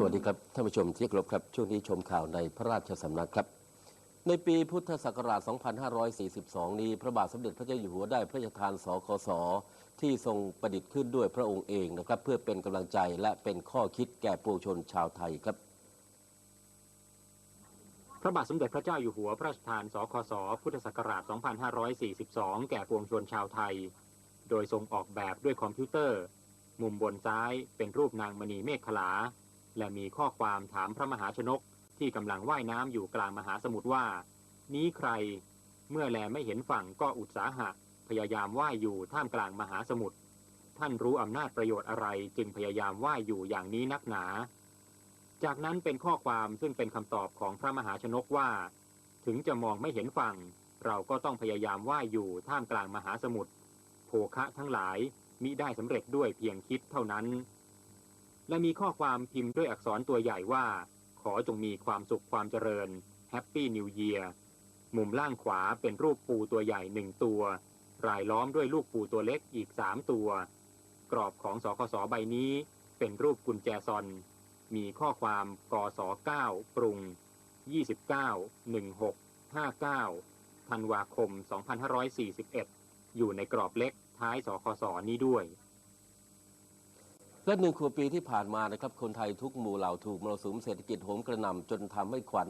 สวัสดีครับท่านผู้ชมที่เคารพครับ ช่วงนี้ชมข่าวในพระราชสำนักครับ ในปีพุทธศักราช 2542 นี้ พระบาทสมเด็จพระเจ้าอยู่หัวได้พระราชทานสคส ที่ทรงประดิษฐ์ขึ้นด้วยพระองค์เองนะครับ เพื่อเป็นกำลังใจและเป็นข้อคิดแก่ปวงชนชาวไทยครับ พระบาทสมเด็จพระเจ้าอยู่หัวพระราชทานสคส พุทธศักราช 2542 แก่ปวงชนชาวไทย โดยทรงออกแบบด้วยคอมพิวเตอร์ มุมบนซ้ายเป็นรูปนางมณีเมฆขลา และมีข้อความถามพระมหาชนกที่กำลังว่ายน้ำอยู่กลางมหาสมุทรว่า นี้ใคร เมื่อแลไม่เห็นฝั่งก็อุตสาหะ พยายามว่ายอยู่ท่ามกลางมหาสมุทรท่านรู้อำนาจประโยชน์อะไรจึงพยายามว่ายอยู่อย่างนี้นักหนา จากนั้นเป็นข้อความซึ่งเป็นคำตอบของพระมหาชนกว่า ถึงจะมองไม่เห็นฝั่ง เราก็ต้องพยายามว่ายอยู่ท่ามกลางมหาสมุทรโภคะทั้งหลายมิได้สำเร็จด้วยเพียงคิดเท่านั้น และมีข้อความพิมพ์ด้วยอักษรตัวใหญ่ว่า ขอจงมีความสุขความเจริญ Happy New Year มุมล่างขวาเป็นรูปปูตัวใหญ่หนึ่งตัว รายล้อมด้วยลูกปูตัวเล็กอีกสามตัว กรอบของสคสใบนี้เป็นรูปกุญแจซอน มีข้อความกศ9ปรุง 29 16 59ธันวาคม 2541 อยู่ในกรอบเล็กท้ายสคสนี้ด้วย และหนึ่งครัวปีที่ผ่านมานะครับคนไทยทุกหมู่เหล่าถูกมรสุมเศรษฐกิจโหมกระหน่ำจนทำให้ขวัญ